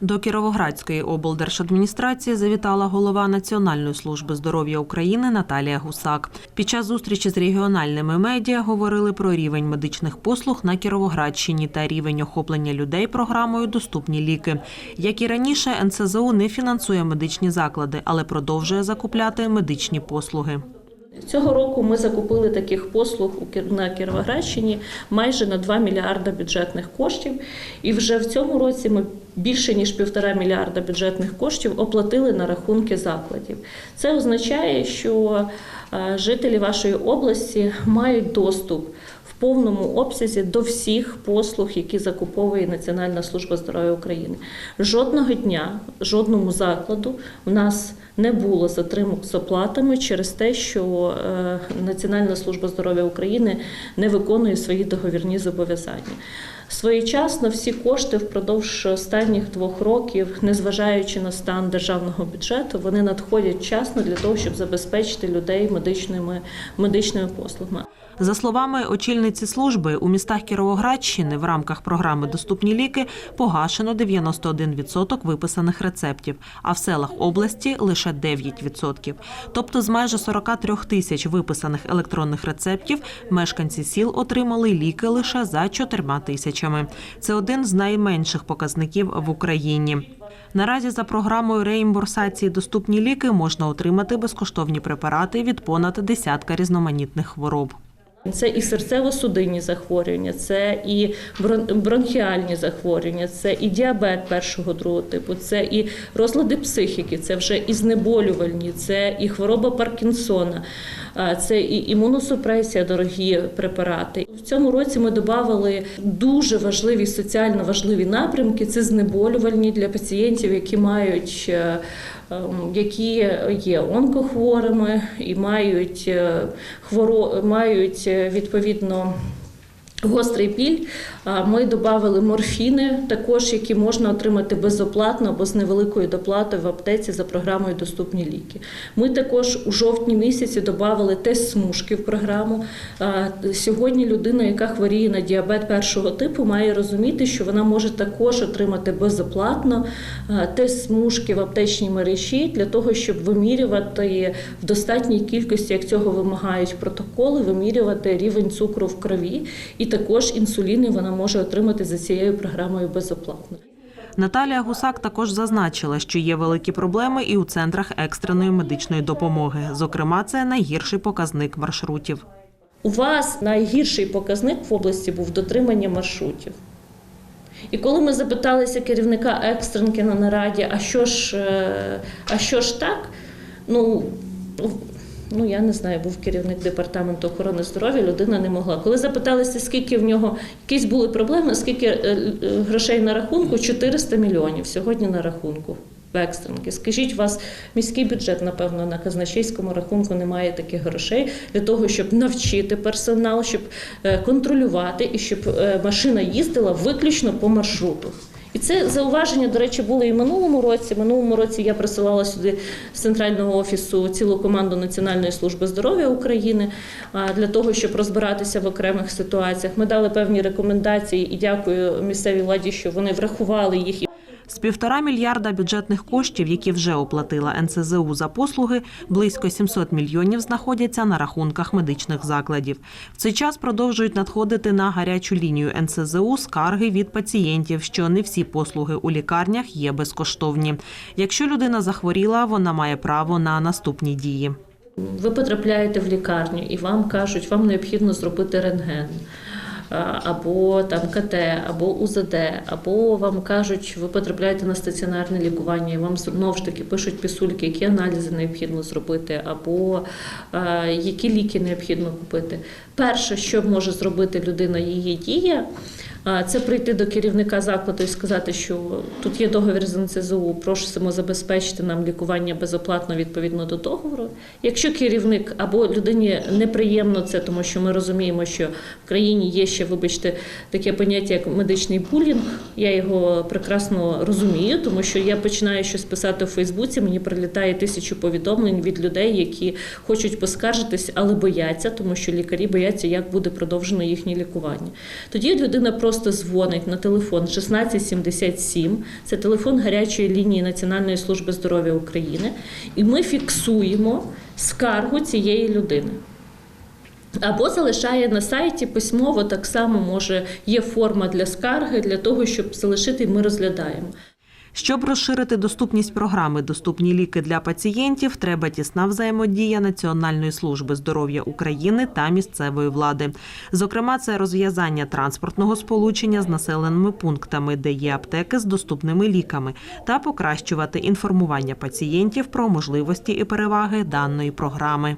До Кіровоградської облдержадміністрації завітала голова Національної служби здоров'я України Наталія Гусак. Під час зустрічі з регіональними медіа говорили про рівень медичних послуг на Кіровоградщині та рівень охоплення людей програмою Доступні ліки. Як і раніше, НСЗУ не фінансує медичні заклади, але продовжує закупляти медичні послуги. Цього року ми закупили таких послуг на Кіровоградщині майже на 2 мільярда бюджетних коштів. І вже в цьому році ми більше ніж півтора мільярда бюджетних коштів оплатили на рахунки закладів. Це означає, що е, жителі вашої області мають доступ повному обсязі до всіх послуг, які закуповує Національна служба здоров'я України. Жодного дня, жодному закладу в нас не було затримок з оплатами через те, що е, Національна служба здоров'я України не виконує свої договірні зобов'язання. Своєчасно всі кошти впродовж останніх двох років, незважаючи на стан державного бюджету, вони надходять вчасно для того, щоб забезпечити людей медичними медичними послугами. За словами очільниці служби, у містах Кіровоградщини в рамках програми Доступні ліки погашено 91% виписаних рецептів, а в селах області лише 9%. Тобто з майже 43 тисяч виписаних електронних рецептів мешканці сіл отримали ліки лише за 4 тисячами. Це один з найменших показників в Україні. Наразі за програмою реімбурсації доступні ліки можна отримати безкоштовні препарати від понад десятка різноманітних хвороб. Це і серцево-судинні захворювання, це і бронхіальні захворювання, це і діабет першого другого типу, це і розлади психіки, це вже і знеболювальні, це і хвороба Паркінсона, це і імуносупресія, дорогі препарати. Цьому році ми додали дуже важливі соціально важливі напрямки. Це знеболювальні для пацієнтів, які мають. е, ем, Які є онкохворими і мають е, хворо мають е, відповідно гострий біль. Ми додали морфіни, також які можна отримати безоплатно або з невеликою доплатою в аптеці за програмою Доступні ліки. Ми також у жовтні місяці додали тест смужки в програму. Сьогодні людина, яка хворіє на діабет першого типу, має розуміти, що вона може також отримати безоплатно тест смужки в аптечній мережі для того, щоб вимірювати в достатній кількості, як цього вимагають протоколи, вимірювати рівень цукру в крові, і також інсуліни вона може отримати за цією програмою безоплатно. Наталія Гусак також зазначила, що є великі проблеми і у центрах екстреної медичної допомоги. Зокрема, це найгірший показник маршрутів. У вас найгірший показник в області був дотримання маршрутів. І коли ми запиталися керівника екстренки на нараді, а що ж, е, а що ж так? Ну, ну я не знаю, був керівник департаменту охорони здоров'я, людина не могла. Коли запиталися, скільки в нього якісь були проблеми, скільки е, е, грошей на рахунку, 400 мільйонів сьогодні на рахунку. В екстренки. Скажіть, у вас міський бюджет, напевно, на казначейському рахунку немає таких грошей для того, щоб навчити персонал, щоб е, контролювати і щоб машина їздила виключно по маршруту. І це зауваження, до речі, було і минулому році. Минулому році я присилала сюди з центрального офісу цілу команду Національної служби здоров'я України для того, щоб розбиратися в окремих ситуаціях. Ми дали певні рекомендації і дякую місцевій владі, що вони врахували їх. З півтора мільярда бюджетних коштів, які вже оплатила НСЗУ за послуги, близько 700 мільйонів знаходяться на рахунках медичних закладів. В цей час продовжують надходити на гарячу лінію НСЗУ скарги від пацієнтів, що не всі послуги у лікарнях є безкоштовні. Якщо людина захворіла, вона має право на наступні дії. Ви потрапляєте в лікарню і вам кажуть, вам необхідно зробити рентген. Або там КТ, або УЗД, або вам кажуть, ви потрапляєте на стаціонарне лікування, і вам знову ж таки пишуть пісульки, які аналізи необхідно зробити, або які ліки необхідно купити. Перше, що може зробити людина, її дія, це прийти до керівника закладу і сказати, що тут є договір з НЦЗУ, просимо забезпечити нам лікування безоплатно відповідно до договору. Якщо керівник або людині неприємно це, тому що ми розуміємо, що в країні є ще, вибачте, таке поняття, як медичний булінг. Я його прекрасно розумію, тому що я починаю щось писати у Фейсбуці, мені прилітає тисячу повідомлень від людей, які хочуть поскаржитись, але бояться, тому що лікарі бояться, як буде продовжено їхнє лікування. Тоді людина просить просто дзвонить на телефон 1677, це телефон гарячої лінії Національної служби здоров'я України, і ми фіксуємо скаргу цієї людини. Або залишає на сайті письмово, так само може є форма для скарги для того, щоб залишити, ми розглядаємо. Щоб розширити доступність програми Доступні ліки для пацієнтів, треба тісна взаємодія Національної служби здоров'я України та місцевої влади. Зокрема, це розв'язання транспортного сполучення з населеними пунктами, де є аптеки з доступними ліками, та покращувати інформування пацієнтів про можливості і переваги даної програми.